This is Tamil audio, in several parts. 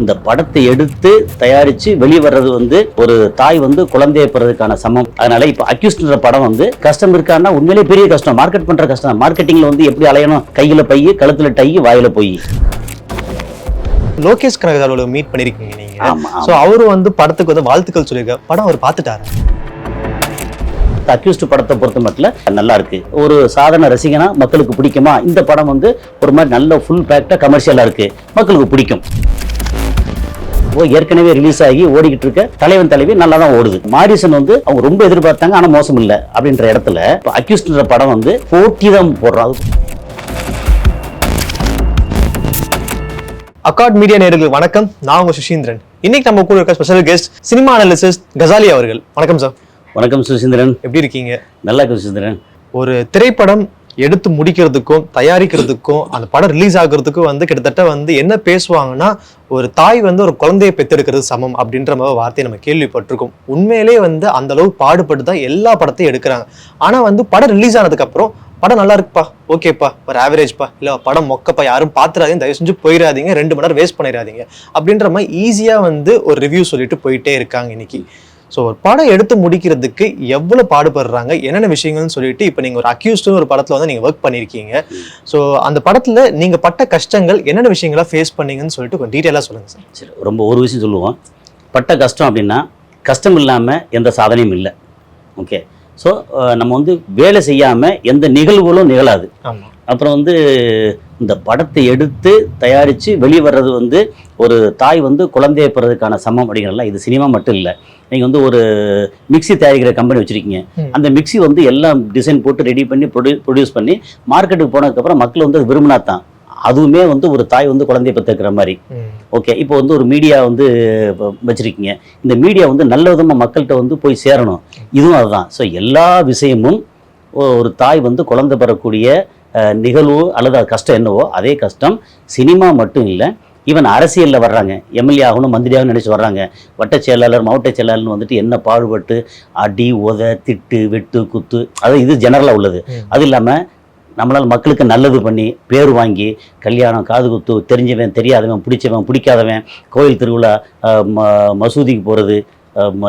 இந்த படத்தை எடுத்து தயாரிச்சு வெளிவர்றது வந்து ஒரு தாய் வந்து குழந்தையை பெறதுக்கான சமம். அதனால இப்போ அக்யூஸ்ட்ன்ற படம் வந்து கஷ்டம் இருக்கான்னா உண்மையிலேயே பெரிய கஷ்டம். மார்க்கெட் பண்ற கஷ்டம். மார்க்கெட்டிங்ல வந்து எப்படி அலையணும்? கையில பை கழுத்துல டை வாயில போய். லோகேஷ் கனகதாரோட மீட் பண்ணிருக்கீங்க நீங்க. ஆமா. சோ அவரு வந்து படத்துக்கு வந்து வாழ்த்துக்கள் சொல்லியிருக்காரு படம் அவர் பார்த்துட்டாரு. அக்யூஸ்ட் படத்தை பொறுத்த மட்டும் நல்லா இருக்கு. ஒரு சாதாரண ரசிகனா மக்களுக்கு பிடிக்குமா? இந்த படம் வந்து ஒரு மாதிரி நல்ல ஃபுல் பேக்டா கமர்ஷியலா இருக்கு. மக்களுக்கு பிடிக்கும். ஏற்கனவே ரிலீஸ் ஆகி ஓடிக்கிட்டு இருக்க தலைவன் தலைவி நல்லா தான் ஓடுது. மாரிசன் வந்து அவங்க ரொம்ப எதிர்பார்த்தாங்க ஆனா மோசம் இல்ல அப்படின்ற இடத்துல அக்யூஸ்ட்ன்ற படம் வந்து போட்டி தான் போடுறாங்க அக்காட் மீடியா நேயர்களுக்கு வணக்கம். நான் உங்க சுஷீந்திரன் இன்னைக்கு நம்ம கூட இருக்க special guest cinema analyst Kasali அவர்கள். வணக்கம் சார் வணக்கம் சுசீந்திரன். எப்படி இருக்கீங்க? நல்லா இருக்கு சுசீந்திரன். ஒரு திரைப்படம் எடுத்து முடிக்கிறதுக்கும் தயாரிக்கிறதுக்கும் அந்த படம் ரிலீஸ் ஆகுறதுக்கும் வந்து கிட்டத்தட்ட வந்து என்ன பேசுவாங்கன்னா ஒரு தாய் வந்து ஒரு குழந்தையை பெற்றெடுக்கிறது சமம் அப்படின்ற மாதிரி வார்த்தையை நம்ம கேள்விப்பட்டிருக்கோம். உண்மையிலே வந்து அந்த அளவு பாடுபட்டு தான் எல்லா படத்தையும் எடுக்கிறாங்க. ஆனால் வந்து படம் ரிலீஸ் ஆனதுக்கப்புறம் படம் நல்லா இருக்குப்பா ஓகேப்பா ஒரு ஆவரேஜ்ப்பா இல்லை படம் மொக்கப்பா யாரும் பாத்துறாதீங்க தயவு செஞ்சு போயிடாதீங்க ரெண்டு மணி நேரம் வேஸ்ட் பண்ணிடாதீங்க அப்படின்ற மாதிரி ஈஸியாக வந்து ஒரு ரிவ்யூ சொல்லிட்டு போயிட்டே இருக்காங்க இன்னைக்கு. ஸோ ஒரு படம் எடுத்து முடிக்கிறதுக்கு எவ்வளவு பாடுபடுறாங்க? என்னென்ன விஷயங்கள்னு சொல்லிட்டு இப்போ நீங்க ஒரு அக்யூஸ்டு ஒரு படத்துல வந்து நீங்க ஒர்க் பண்ணியிருக்கீங்க ஸோ அந்த படத்துல நீங்க பட்ட கஷ்டங்கள் என்னென்ன விஷயங்களா ஃபேஸ் பண்ணீங்கன்னு சொல்லிட்டு கொஞ்சம் டீட்டெயிலாக சொல்லுங்க சார் சரி ரொம்ப ஒரு விஷயம் சொல்லுவோம். பட்ட கஷ்டம் அப்படின்னா கஷ்டம் இல்லாமல் எந்த சாதனையும் இல்லை. ஓகே ஸோ நம்ம வந்து வேலை செய்யாமல் எந்த நிகழ்வுகளும் நிகழாது. அப்புறம் வந்து இந்த படத்தை எடுத்து தயாரித்து வெளிவர்றது வந்து ஒரு தாய் வந்து குழந்தையை பெறதுக்கான சமம் அப்படிங்கிறதுலாம் இது சினிமா மட்டும் இல்லை. நீங்கள் வந்து ஒரு மிக்ஸி தயாரிக்கிற கம்பெனி வச்சுருக்கீங்க. அந்த மிக்ஸி வந்து எல்லாம் டிசைன் போட்டு ரெடி பண்ணி ப்ரொடியூ ப்ரொடியூஸ் பண்ணி மார்க்கெட்டுக்கு போனதுக்கப்புறம் மக்கள் வந்து அது விரும்பினா தான் அதுவுமே வந்து ஒரு தாய் வந்து குழந்தையை பெற்றுக்கிற மாதிரி. ஓகே இப்போ வந்து ஒரு மீடியா வந்து வச்சிருக்கீங்க. இந்த மீடியா வந்து நல்ல விதமாக மக்கள்கிட்ட வந்து போய் சேரணும். இதுவும் அதுதான். ஸோ எல்லா விஷயமும் ஒரு தாய் வந்து குழந்தை பெறக்கூடிய நிகழ்வு அல்லது அது கஷ்டம் என்னவோ அதே கஷ்டம். சினிமா மட்டும் இல்லை ஈவன் அரசியலில் வர்றாங்க. எம்எல்ஏ ஆகணும் மந்திரி ஆகணும்னு நினச்சி வர்றாங்க. வட்டச் செயலாளர் மாவட்ட செயலாளர்னு வந்துட்டு என்ன பாடுபட்டு அடி உத திட்டு வெட்டு குத்து அது இது ஜெனரலாக உள்ளது. அது இல்லாமல் நம்மளால் மக்களுக்கு நல்லது பண்ணி பேர் வாங்கி கல்யாணம் காது குத்து தெரிஞ்சவன் தெரியாதவன் பிடிச்சவன் பிடிக்காதவன் கோயில் திருவிழா ம- மசூதிக்கு போகிறது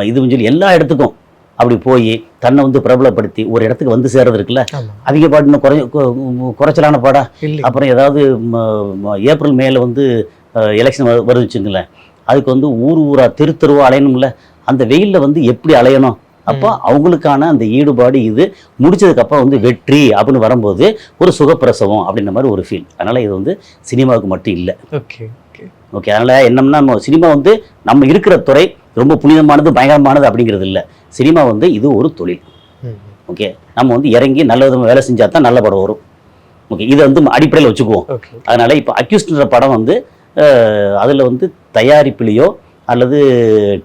இதுன்னு சொல்லி எல்லா இடத்துக்கும் அப்படி போய் தன்னை வந்து பிரபலப்படுத்தி ஒரு இடத்துக்கு வந்து சேர்றது இருக்குல்ல? அதிக பாட்டு குறை குறைச்சலான பாடா? அப்புறம் ஏதாவது ஏப்ரல் மேல வந்து எலெக்ஷன் வருது வச்சுங்களேன் அதுக்கு வந்து ஊர் ஊரா தெரு தெருவா அலையணும்ல? அந்த வெயில்ல வந்து எப்படி அலையணும்? அப்போ அவங்களுக்கான அந்த ஈடுபாடு இது முடிச்சதுக்கு அப்புறம் வந்து வெற்றி அப்படின்னு வரும்போது ஒரு சுகப்பிரசவம் அப்படின்ற மாதிரி ஒரு ஃபீல் அதனால இது வந்து சினிமாவுக்கு மட்டும் இல்லை. Okay okay. ஓகே அதனால என்னம்னா நம்ம சினிமா வந்து நம்ம இருக்கிற துறை ரொம்ப புனிதமானது பயங்கரமானது அப்படிங்கிறது இல்லை. சினிமா வந்து இது ஒரு தொழில். ஓகே? நம்ம வந்து இறங்கி நல்ல விதமாக வேலை செஞ்சா தான் நல்ல படம் வரும். ஓகே? இதை வந்து அடிப்படையில் வச்சுக்குவோம். அதனால இப்போ அக்யூஸ்ட்ன்ற படம் வந்து அதில் வந்து தயாரிப்புலேயோ அல்லது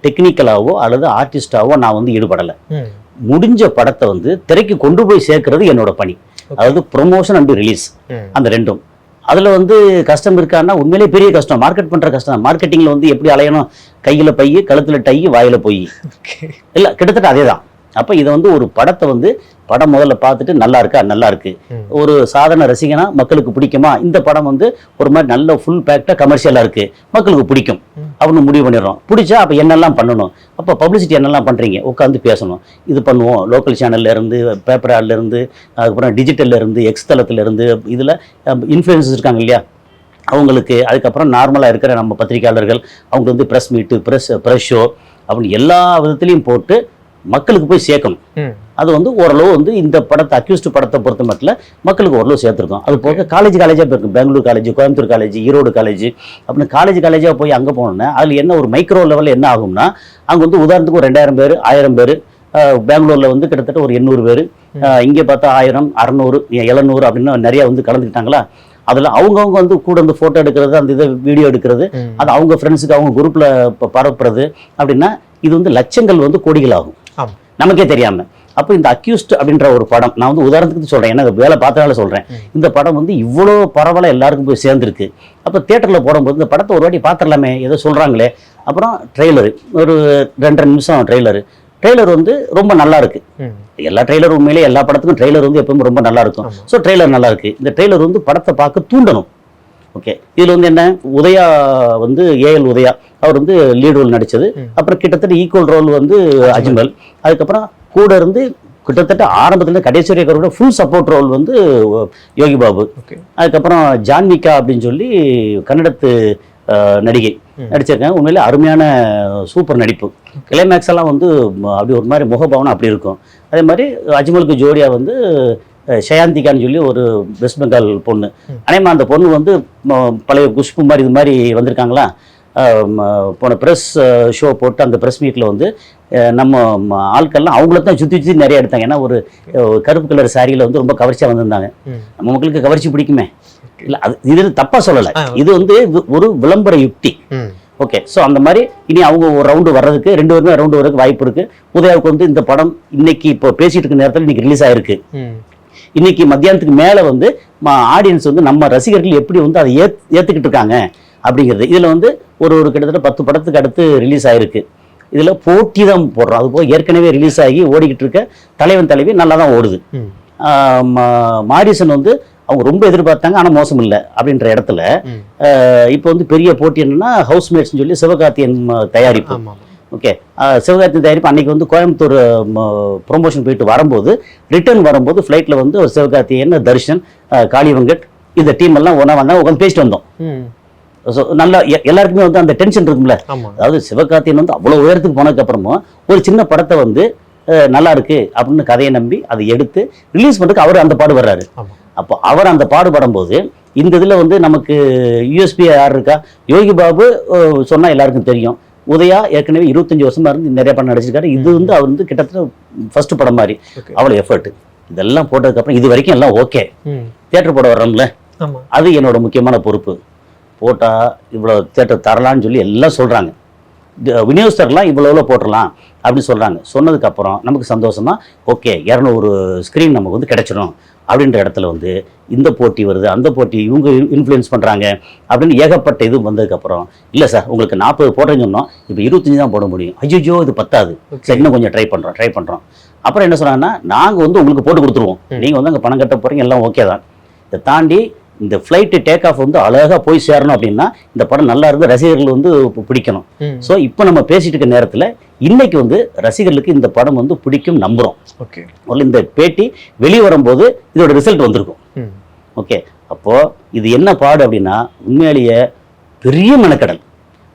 டெக்னிக்கலாவோ அல்லது ஆர்டிஸ்டாவோ நான் வந்து ஈடுபடலை. முடிஞ்ச படத்தை வந்து திரைக்கு கொண்டு போய் சேர்க்கறது என்னோட பணி. அதாவது ப்ரொமோஷன் அண்ட் ரிலீஸ். அந்த ரெண்டும். அதில் வந்து கஷ்டம் இருக்கான்னா உண்மையிலேயே பெரிய கஷ்டம். மார்க்கெட் பண்ணுற கஷ்டம். மார்க்கெட்டிங்கில் வந்து எப்படி அலையணும்? கையில் பை கழுத்தில் டை வாயில் போய். இல்லை கிட்டத்தட்ட அதே தான் அப்போ இதை வந்து ஒரு படத்தை வந்து படம் முதல்ல பார்த்துட்டு நல்லா இருக்கா? நல்லா இருக்கு. ஒரு சாதாரண ரசிகனா மக்களுக்கு பிடிக்குமா? இந்த படம் வந்து ஒரு மாதிரி நல்ல ஃபுல் பேக்டாக கமர்ஷியலாக இருக்கு. மக்களுக்கு பிடிக்கும். அப்படின்னு முடிவு பண்ணிடுறோம். பிடிச்சா அப்போ என்னெல்லாம் பண்ணணும்? அப்போ பப்ளிசிட்டி என்னெல்லாம் பண்ணுறீங்க உட்காந்து பேசணும். இது பண்ணுவோம். லோக்கல் சேனல்ல இருந்து பேப்பர் ஆட்ல இருந்து அதுக்கப்புறம் டிஜிட்டல்ல இருந்து எக்ஸ் தளத்துல இருந்து இதில் இன்ஃப்ளூயன்சஸ் இருக்காங்க இல்லையா? அவங்களுக்கு அதுக்கப்புறம் நார்மலாக இருக்கிற நம்ம பத்திரிக்கையாளர்கள் அவங்க வந்து ப்ரெஸ் மீட்டு ப்ரெஸ் ப்ரெஸ் ஷோ அப்படின்னு எல்லா விதத்துலையும் போட்டு மக்களுக்கு போய் சேர்க்கணும். அது வந்து ஓரளவு வந்து இந்த படத்தை அக்யூஸ்ட் படத்தை பொறுத்த மட்டும் மக்களுக்கு ஓரளவு சேர்த்துருக்கோம். அது போக காலேஜ் காலேஜாக போயிருக்கும் Bangalore college Coimbatore college Erode college அப்படின்னு காலேஜ் காலேஜாக போய் அங்கே போனோன்னா அதில் என்ன ஒரு மைக்ரோ லெவலில் என்ன ஆகும்னா அங்கே வந்து உதாரணத்துக்கு ஒரு ரெண்டாயிரம் பேர் ஆயிரம் பேர் பெங்களூரில் வந்து கிட்டத்தட்ட ஒரு எண்ணூறு பேர் இங்கே பார்த்தா ஆயிரம் அறநூறு எழுநூறு அப்படின்னு நிறைய வந்து கலந்துக்கிட்டாங்களா? அதில் அவங்கவுங்க வந்து கூட வந்து ஃபோட்டோ எடுக்கிறது அந்த இதை வீடியோ எடுக்கிறது. அது அவங்க ஃப்ரெண்ட்ஸுக்கு அவங்க குரூப்பில் பரப்புறது அப்படின்னா இது வந்து லட்சங்கள் வந்து கோடிகள் ஆகும் நமக்கே தெரியாம. அப்போ இந்த அக்யூஸ்ட் அப்படின்ற ஒரு படம் நான் வந்து உதாரணத்துக்கு சொல்றேன் ஏன்னா வேலை பார்த்தனால சொல்றேன். ம். இந்த படம் வந்து இவ்வளோ பரவலாக எல்லாருக்கும் போய் சேர்ந்துருக்கு. அப்போ தேட்டரில் போடும்போது இந்த படத்தை ஒரு வாட்டி பார்த்துடலாமே ஏதோ சொல்றாங்களே. அப்புறம் ட்ரெய்லரு ஒரு ரெண்டரை நிமிஷம் ட்ரெய்லரு ட்ரெய்லர் வந்து ரொம்ப நல்லா இருக்கு. எல்லா ட்ரெய்லர் உண்மையிலே எல்லா படத்துக்கும் ட்ரெய்லர் வந்து எப்பவுமே ரொம்ப நல்லா இருக்கும். ஸோ ட்ரெய்லர் நல்லா இருக்கு. இந்த ட்ரெய்லர் வந்து படத்தை பார்க்க தூண்டணும். ஓகே இதுல வந்து என்ன? உதயா வந்து ஏஎல் உதயா. அவர் வந்து லீட் ரோல் நடிச்சது. ம். அப்புறம் கிட்டத்தட்ட ஈக்குவல் ரோல் வந்து அஜ்மல். அதுக்கப்புறம் கூட இருந்து கிட்டத்தட்ட ஆரம்பத்துல கடைசி வரைக்கும் ஃபுல் சப்போர்ட் ரோல் வந்து யோகி பாபு. ஓகே அதுக்கப்புறம் ஜான்விகா அப்படின்னு சொல்லி கன்னடத்து நடிகை ம். நடிச்சிருக்காங்க. உண்மையிலே அருமையான சூப்பர் நடிப்பு. கிளைமேக்ஸ் எல்லாம் வந்து அப்படி ஒரு மாதிரி முகபாவனை அப்படி இருக்கும். அதே மாதிரி அஜ்மலுக்கு ஜோடியா வந்து ஷயாந்திகான்னு சொல்லி ஒரு வெஸ்ட் பெங்கால் பொண்ணு. ம். அதேமா அந்த பொண்ணு வந்து பழைய குஷ்பு மாதிரி இது மாதிரி வந்திருக்காங்களா? போன ப்ரெஸ் ஷோ போட்டு அந்த ப்ரெஸ் மீட்டில் வந்து நம்ம ஆட்கள்லாம் அவங்கள தான் சுற்றி சுற்றி நிறைய எடுத்தாங்க. ஏன்னா ஒரு கருப்பு கலர் சாரியில் வந்து ரொம்ப கவர்ச்சியாக வந்திருந்தாங்க. நம்ம மக்களுக்கு கவர்ச்சி பிடிக்குமே. இல்ல அது இது தப்பா சொல்லல. இது வந்து ஒரு விளம்பர யுக்தி. ஓகே. ஸோ அந்த மாதிரி இனி அவங்க ஒரு ரவுண்டு வர்றதுக்கு ரெண்டு பேருமே ரவுண்டு வரதுக்கு வாய்ப்பு இருக்கு. உதயாவுக்கு வந்து இந்த படம் இன்னைக்கு இப்போ பேசிட்டு இருக்க நேரத்தில் இன்னைக்கு ரிலீஸ் ஆயிருக்கு. இன்னைக்கு மத்தியானத்துக்கு மேல வந்து ஆடியன்ஸ் வந்து நம்ம ரசிகர்கள் எப்படி வந்து அதை ஏத் ஏத்துக்கிட்டு இருக்காங்க அப்படிங்கிறது. இதுல வந்து ஒரு ஒரு கிட்டத்தட்ட பத்து படத்துக்கு அடுத்து ரிலீஸ் ஆயிருக்கு. இதுல போட்டி தான் போடுறோம். அது போக ஏற்கனவே ரிலீஸ் ஆகி ஓடிக்கிட்டு இருக்க தலைவன் தலைவி நல்லா தான் ஓடுது. மாரிசன் வந்து அவங்க ரொம்ப எதிர்பார்த்தாங்க ஆனா மோசம் இல்லை அப்படின்ற இடத்துல. இப்போ வந்து பெரிய போட்டி என்னன்னா ஹவுஸ்மேட்ஸ்னு சொல்லி சிவகார்த்தியன் தயாரிப்பு. ஓகே. சிவகார்த்தியன் தயாரிப்பு அன்னைக்கு வந்து கோயம்புத்தூர் ப்ரொமோஷன் போயிட்டு வரும்போது ரிட்டர்ன் வரும்போது ஃப்ளைட்டில் வந்து ஒரு சிவகார்த்தியன் தர்ஷன் காளி வெங்கட் இந்த டீம் எல்லாம் ஒன்றா வந்தாங்க உட்காந்து பேசிட்டு வந்தோம். ஸோ நல்லா எல்லாருக்குமே வந்து அந்த டென்ஷன் இருக்கும்ல. அதாவது சிவகார்த்தியன் வந்து அவ்வளோ உயரத்துக்கு போனதுக்கு அப்புறமும் ஒரு சின்ன படத்தை வந்து நல்லா இருக்கு அப்படின்னு கதையை நம்பி அதை எடுத்து ரிலீஸ் பண்ணுறதுக்கு அவர் அந்த பாடு வர்றாரு அப்போ அவர் அந்த பாடுபடும் போது இந்த இதில் வந்து நமக்கு யூஎஸ்பி யார் இருக்கா? யோகி பாபு அஹ், சொன்னா எல்லாருக்கும் தெரியும். உதயா ஏற்கனவே இருபத்தஞ்சு வருஷமா இருந்து நிறைய படம் நடிச்சிருக்காரு. இது வந்து அவர் வந்து கிட்டத்தட்ட ஃபர்ஸ்ட் படம் மாதிரி. அவ்வளோ எஃபர்ட் இதெல்லாம் போட்டதுக்கப்புறம் இது வரைக்கும் எல்லாம் ஓகே ம் தியேட்டர் போட வர்றோம்ல? அது என்னோட முக்கியமான பொறுப்பு. போட்டா இவ்வளோ தேட்டர் தரலான்னு சொல்லி எல்லாம் சொல்றாங்க. தி- விநியோகஸ்தர்லாம் இவ்வளோ போட்டுடலாம் அப்படின்னு சொல்றாங்க. சொன்னதுக்கு அப்புறம் நமக்கு சந்தோஷமா ஓகே இரநூறு ஸ்க்ரீன் நமக்கு வந்து கிடைச்சிடும் அப்படின்ற இடத்துல வந்து இந்த போட்டி வருது அந்த போட்டி இவங்க இன்ஃப்ளூயன்ஸ் பண்றாங்க அப்படின்னு ஏகப்பட்ட இது வந்ததுக்கப்புறம் இல்லை சார் உங்களுக்கு நாற்பது போடுறேன்னு சொன்னோம் இப்போ இருபத்தஞ்சு தான் போட முடியும். ஐயோ இது பத்தாது. சரி இன்னும் கொஞ்சம் ட்ரை பண்றோம் ட்ரை பண்றோம். அப்புறம் என்ன சொன்னாங்கன்னா நாங்க வந்து உங்களுக்கு போட்டு கொடுத்துருவோம். ம். நீங்க வந்து அங்கே பணம் கட்ட போறீங்க எல்லாம் ஓகே தான். இதை தாண்டி இந்த ஃப்ளைட்டு டேக் ஆஃப் வந்து அழகா போய் சேரணும் அப்படின்னா இந்த படம் நல்லா இருந்து ரசிகர்கள் வந்து பிடிக்கணும். ஸோ இப்போ நம்ம பேசிட்டு இருக்க நேரத்தில் இன்னைக்கு வந்து ரசிகர்களுக்கு இந்த படம் வந்து பிடிக்கும் நம்புறோம். ஓகே. இந்த பேட்டி வெளியே வரும்போது இதோட ரிசல்ட் வந்திருக்கும். ஓகே. அப்போ இது என்ன பாடு அப்படின்னா உண்மையிலேயே பெரிய மெனக்கடல்.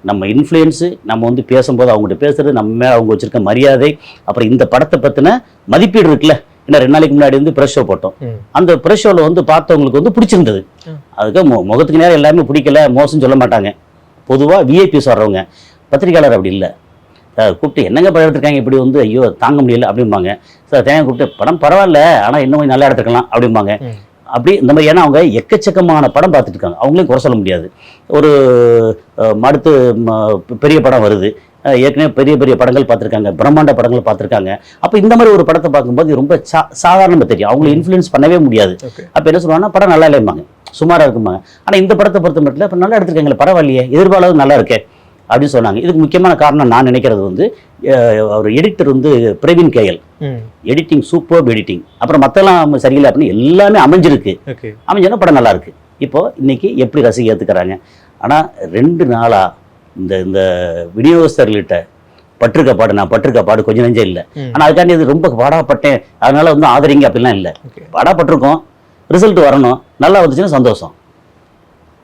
நம்ம இன்ஃப்ளூயன்ஸு நம்ம வந்து பேசும்போது அவங்ககிட்ட பேசுறது நம்ம மேல அவங்க வச்சிருக்க மரியாதை அப்புறம் இந்த படத்தை பத்தின மதிப்பீடு இருக்குல்ல? ஏன்னா ரெண்டு நாளைக்கு முன்னாடி வந்து ப்ரெஷ் ஷோ போட்டோம். அந்த ப்ரெஷ் ஷோவில் வந்து பார்த்தவங்களுக்கு வந்து பிடிச்சிருந்தது. அதுக்கு முகத்துக்கு நேரம் எல்லாமே பிடிக்கல மோசம் சொல்ல மாட்டாங்க. பொதுவாக விஐபிஸ் வர்றவங்க பத்திரிக்கையாளர் அப்படி இல்லை. கூப்பிட்டு என்னங்க படம் எடுத்திருக்காங்க? இப்படி வந்து ஐயோ தாங்க முடியல அப்படிம்பாங்க. சார் தேங்க கூப்பிட்டு படம் பரவாயில்ல ஆனால் இன்னும் கொஞ்சம் நல்லா எடுத்துக்கலாம் அப்படிம்பாங்க. அப்படி இந்த மாதிரி ஏன்னா அவங்க எக்கச்சக்கமான படம் பார்த்துட்டு இருக்காங்க. அவங்களையும் குறை சொல்ல முடியாது. ஒரு அடுத்து பெரிய படம் வருது. ஏற்கனவே பெரிய பெரிய படங்கள் பார்த்துருக்காங்க. பிரம்மாண்ட படங்கள் பார்த்துருக்காங்க. அப்போ இந்த மாதிரி ஒரு படத்தை பார்க்கும்போது ரொம்ப சா சாதாரணமாக தெரியும். அவங்களை இன்ஃப்ளூயன்ஸ் பண்ணவே முடியாது. அப்போ என்ன சொல்லுவாங்கன்னா படம் நல்லா இல்லைம்பாங்க. சுமாராக இருக்கும்பாங்க. ஆனால் இந்த படத்தை பொறுத்த மட்டும் இப்போ நல்லா எடுத்திருக்காங்களே பரவாயில்லையே. எதிர்பாராது நல்லா இருக்கே. அப்படின்னு சொன்னாங்க. இதுக்கு முக்கியமான காரணம் நான் நினைக்கிறது வந்து அவர் எடிட்டர் வந்து பிரவீன் கேஎல் ம். எடிட்டிங் சூப்பர் எடிட்டிங் அப்புறம் மற்றெல்லாம் சரியில்லை அப்படின்னு எல்லாமே அமைஞ்சிருக்கு. அமைஞ்சோன்னா படம் நல்லா இருக்கு. இப்போ இன்னைக்கு எப்படி ரசிக ஏற்றுக்கிறாங்க ஆனால் ரெண்டு நாளா இந்த இந்த விநியோகஸ்தர்கள்கிட்ட பட்டிருக்க பாடு நான் பட்டிருக்க பாடு கொஞ்சம் நெஞ்சம் இல்லை. ஆனால் அதுக்காண்டி இது ரொம்ப பாடாப்பட்டேன். அதனால வந்து ஆதரிங்க அப்படிலாம் இல்லை. பாடாப்பட்டிருக்கோம். ரிசல்ட் வரணும். நல்லா வந்துச்சுன்னா சந்தோஷம்.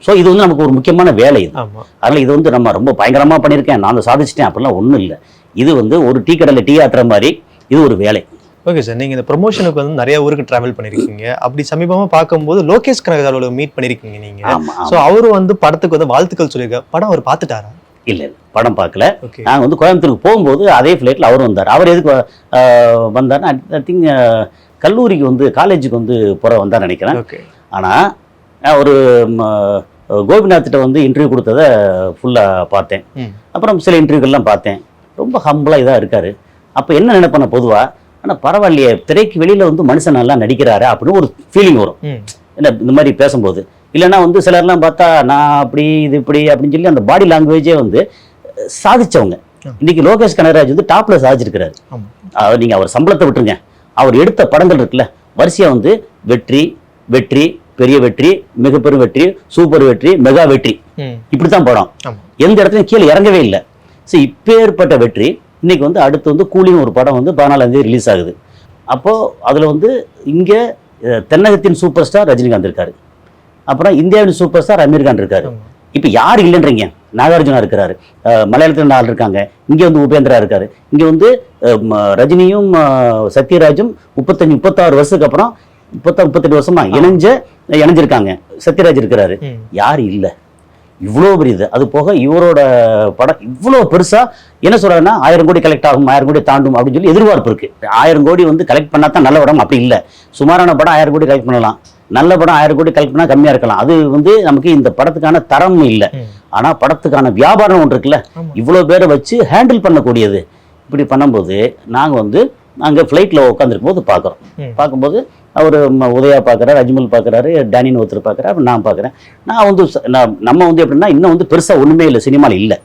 ஸோ இது வந்து நமக்கு ஒரு முக்கியமான வேலை இது. அதனால் இது வந்து நம்ம ரொம்ப பயங்கரமாக பண்ணியிருக்கேன் நான் சாதிச்சிட்டேன் அப்படிலாம் ஒன்றும் இல்லை. இது வந்து ஒரு டீ கடையில் டீ ஆத்துற மாதிரி இது ஒரு வேலை. ஓகே சார் நீங்க இந்த ப்ரொமோஷனுக்கு வந்து நிறைய ஊருக்கு டிராவல் பண்ணிருக்கீங்க. அப்படி சமீபமா பார்க்கும்போது லோகேஷ் கனகராஜோட மீட் பண்ணிருக்கீங்க நீங்க. ஆமாம் சோ அவரு வந்து படத்துக்கு வந்து வாழ்த்துக்கள் சொல்லியிருக்க படம் அவர் பார்த்துட்டாரா? இல்லை இல்லை. படம் பார்க்கல. நாங்கள் வந்து கோயம்புத்தூருக்கு போகும்போது அதே ஃப்ளைட்டில் அவர் வந்தார். அவர் எதுக்கு வந்தார்னா ஐ திங்க் கல்லூரிக்கு வந்து காலேஜுக்கு வந்து போகிற வந்தார் நினைக்கிறேன். ஆனால் ஒரு கோபிநாத்திட்ட வந்து இன்டர்வியூ கொடுத்ததை ஃபுல்லாக பார்த்தேன். அப்புறம் சில இன்டர்வியூக்கள்லாம் பார்த்தேன். ரொம்ப ஹம்பிளாக இதாக இருக்கார். அப்போ என்ன நினைப்பேன் பொதுவாக ஆனால் பரவாயில்லையே திரைக்கு வெளியில் வந்து மனுஷன் நல்லா நடிக்கிறாரு அப்படின்னு ஒரு ஃபீலிங் வரும். என்ன இந்த மாதிரி பேசும்போது. இல்லைன்னா வந்து சிலர்லாம் பார்த்தா நான் அப்படி இது இப்படி அப்படின்னு சொல்லி அந்த பாடி லாங்குவேஜே வந்து சாதிச்சவங்க. இன்னைக்கு லோகேஷ் கனகராஜ் வந்து டாப்ல சாதிச்சிருக்கிறாரு. அவர் நீங்க அவர் சம்பளத்தை விட்டுருங்க. அவர் எடுத்த படங்கள் இருக்குல்ல வரிசையா வந்து வெற்றி வெற்றி பெரிய வெற்றி மிகப்பெரும் வெற்றி சூப்பர் வெற்றி மெகா வெற்றி. ம். இப்படித்தான் படம். எந்த இடத்துலையும் கீழே இறங்கவே இல்லை. ஸோ இப்பேற்பட்ட வெற்றி இன்னைக்கு வந்து அடுத்து வந்து கூலின்னு ஒரு படம் வந்து பதினாலாம் தேதி ரிலீஸ் ஆகுது. அப்போது அதில் வந்து இங்கே தென்னகத்தின் சூப்பர் ஸ்டார் ரஜினிகாந்த் இருக்காரு. அப்புறம் இந்தியாவின் சூப்பர் ஸ்டார் அமீர் கான் இருக்காரு. இப்போ யார் இல்லைன்றீங்க? நாகார்ஜுனா இருக்கிறாரு. மலையாளத்துல நாலு இருக்காங்க. இங்கே வந்து உபேந்திரா இருக்காரு. இங்கே வந்து ரஜினியும் சத்யராஜும் முப்பத்தஞ்சு முப்பத்தாறு வருஷத்துக்கு அப்புறம் முப்பத்தா முப்பத்தெட்டு வருஷமா இணைஞ்ச இணைஞ்சிருக்காங்க. சத்யராஜ் இருக்கிறாரு. யார் இல்லை. இவ்வளோ பெரிய இது. அது போக இவரோட படம் இவ்வளோ பெருசா என்ன சொல்றாருன்னா ஆயிரம் கோடி கலெக்ட் ஆகும் ஆயிரம் கோடி தாண்டும் அப்படின்னு சொல்லி எதிர்பார்ப்பு இருக்கு. ஆயிரம் கோடி வந்து கலெக்ட் பண்ணா தான் நல்ல படம் அப்படி இல்லை. சுமாரான படம் ஆயிரம் கோடி கலெக்ட் பண்ணலாம். நல்ல படம் ஆயிரம் கோடி கலெக்ட் கம்மியா இருக்கலாம் அது வந்து நமக்கு இந்த படத்துக்கான தரம் இல்லை. ஆனா படத்துக்கான வியாபாரம் ஒன்று இருக்குல்ல. இவ்வளோ பேரை வச்சு ஹேண்டில் பண்ணக்கூடியது இப்படி பண்ணும்போது நாங்க வந்து அங்கே ஃப்ளைட்டில் உட்காந்துருக்கும் போது பார்க்குறோம். பார்க்கும்போது அவர் உதயா பார்க்குறாரு அஜ்மல் பார்க்குறாரு டேனின்னு ஒருத்தர் பார்க்குறாரு நான் பார்க்குறேன் நான் வந்து நான் நம்ம வந்து எப்படின்னா இன்னும் வந்து பெருசாக ஒன்றுமே இல்லை சினிமாவில் இல்லை.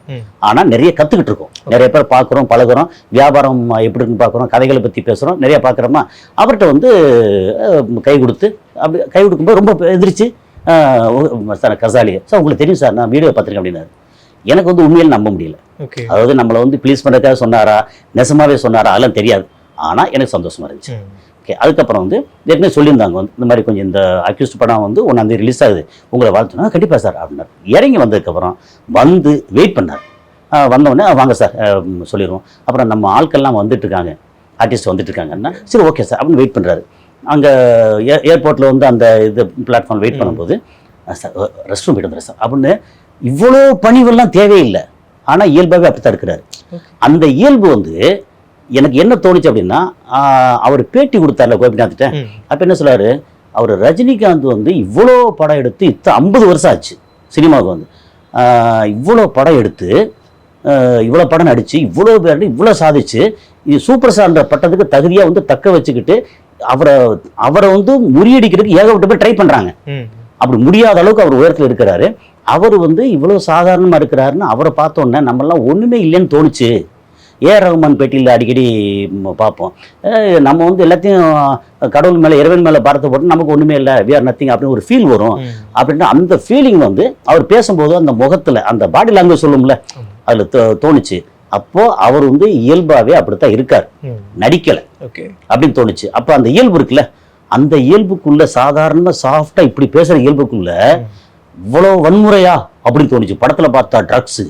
ஆனால் நிறைய கற்றுக்கிட்டு இருக்கோம். நிறைய பேர் பார்க்குறோம் பழகுறோம் வியாபாரம் எப்படி இருக்குன்னு பார்க்குறோம் கதைகளை பற்றி பேசுகிறோம் நிறைய பார்க்குறோமா அவர்கிட்ட வந்து கை கொடுத்து அப்படி கை கொடுக்கும்போது ரொம்ப ஓ, சார் கசாலி சார் உங்களுக்கு தெரியும் சார் நான் வீடியோ பார்த்துருக்கேன் அப்படின்னாரு. எனக்கு வந்து உண்மையில் நம்ப முடியல. அதாவது நம்மளை வந்து ப்ளீஸ் பண்ணுறதுக்காக சொன்னாரா நெசமாவே சொன்னாரா அதெல்லாம் தெரியாது. ஆனால் எனக்கு சந்தோஷமா இருந்துச்சு. ஓகே அதுக்கப்புறம் வந்து ஏற்கனவே சொல்லியிருந்தாங்க வந்து இந்த மாதிரி கொஞ்சம் இந்த அக்யூஸ்ட் படம் வந்து ஒன்றாந்தேதி ரிலீஸ் ஆகுது உங்களை வாழ்த்துனா கண்டிப்பாக சார் அப்படின்னாரு. இறங்கி வந்ததுக்கப்புறம் வந்து வெயிட் பண்ணார். ஆஹ் வந்த உடனே "ஆ, வாங்க சார் சொல்லிடுவோம் அப்புறம் நம்ம ஆட்கள்லாம் வந்துட்டு இருக்காங்க ஆர்டிஸ்ட் வந்துட்டு இருக்காங்கன்னா சரி ஓகே சார் அப்படின்னு வெயிட் பண்ணுறாரு அங்கே ஏர்போர்ட்டில் வந்து அந்த இது பிளாட்ஃபார்ம் வெயிட் பண்ணும்போது "ஆ, சார் ரெஸ்ட் ரூம் போயிட்டு வந்துடுறேன் சார் அப்படின்னு இவ்வளோ பணிவெல்லாம் தேவையில்லை. ஆனால் இயல்பாகவே அப்படி தான் இருக்கிறாரு அந்த இயல்பு வந்து எனக்கு என்ன தோணுச்சு அப்படின்னா அவர் பேட்டி கொடுத்தார்ல கோபிநாத்கிட்ட. அப்போ என்ன சொல்றாரு அவர் ரஜினிகாந்த் வந்து இவ்வளோ படம் எடுத்து இத்த ஐம்பது வருஷம் ஆச்சு சினிமாவுக்கு வந்து. இவ்வளோ படம் எடுத்து இவ்வளோ படம் நடிச்சு இவ்வளோ பேர் இவ்வளோ சாதிச்சு இது சூப்பர் ஸ்டார்ன்ற பட்டத்துக்கு தகுதியாக வந்து தக்க வச்சுக்கிட்டு அவரை அவரை வந்து முறியடிக்கிறதுக்கு ஏகப்பட்ட பேர் ட்ரை பண்ணுறாங்க. அப்படி முடியாத அளவுக்கு அவர் உயரத்தில் இருக்கிறாரு. அவர் வந்து இவ்வளோ சாதாரணமாக இருக்கிறாருன்னு அவரை பார்த்தோன்னே நம்மளாம் ஒன்றுமே இல்லைன்னு தோணுச்சு. ஏஆர் ரஹ்மான் பேட்டியில் அடிக்கடி பார்ப்போம். நம்ம வந்து எல்லாத்தையும் கடவுள் மேலே இறைவன் மேலே பார்த்து போட்டு நமக்கு ஒன்றுமே இல்லை வி ஆர் நத்திங் அப்படின்னு ஒரு ஃபீல் வரும். அப்படின்னா அந்த ஃபீலிங் வந்து அவர் பேசும்போது அந்த முகத்தில் அந்த பாடி லாங்குவேஜ் சொல்லும்ல. அதில் தோணுச்சு. அப்போ அவர் வந்து இயல்பாகவே அப்படித்தான் இருக்கார். நடிக்கலை. ஓகே. அப்படின்னு தோணுச்சு. அப்போ அந்த இயல்பு இருக்குல்ல அந்த இயல்புக்குள்ள சாதாரண சாஃப்டா இப்படி பேசுற இயல்புக்குள்ள இவ்வளோ வன்முறையா அப்படின்னு தோணுச்சு. படத்துல பார்த்தா ட்ரக்ஸு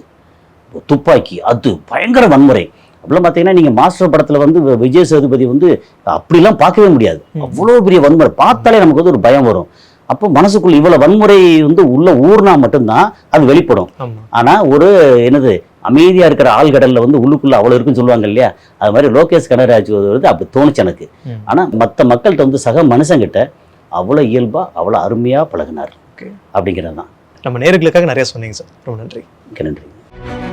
துப்பாக்கி அது பயங்கர வன்முறை. அப்படிலாம் பார்த்தீங்கன்னா நீங்க மாஸ்டர் படத்துல வந்து விஜய் சேதுபதி வந்து அப்படிலாம் பார்க்கவே முடியாது. அவ்வளோ பெரிய வன்முறை. பார்த்தாலே நமக்கு வந்து ஒரு பயம் வரும். அப்போ மனசுக்குள்ள இவ்வளவு வன்முறை வந்து உள்ள ஊர்னா மட்டும்தான் அது வெளிப்படும். ஆமா. ஆனா ஒரு என்னது அமைதியா இருக்கிற ஆழ்கடல்ல வந்து உள்ளுக்குள்ள அவ்வளவு இருக்குன்னு சொல்லுவாங்க இல்லையா? அது மாதிரி லோகேஷ் கனராஜ் வந்து அப்படி தோணுச்சு எனக்கு. ம். ஆனா மத்த மக்கள்கிட்ட வந்து சக மனுஷங்கிட்ட அவ்வளவு இயல்பா அவ்வளவு அருமையா பழகினார். அப்படிங்கிறது தான் நம்ம நேர்களுக்காக நிறைய சொன்னீங்க சார். ரொம்ப நன்றி. நன்றி.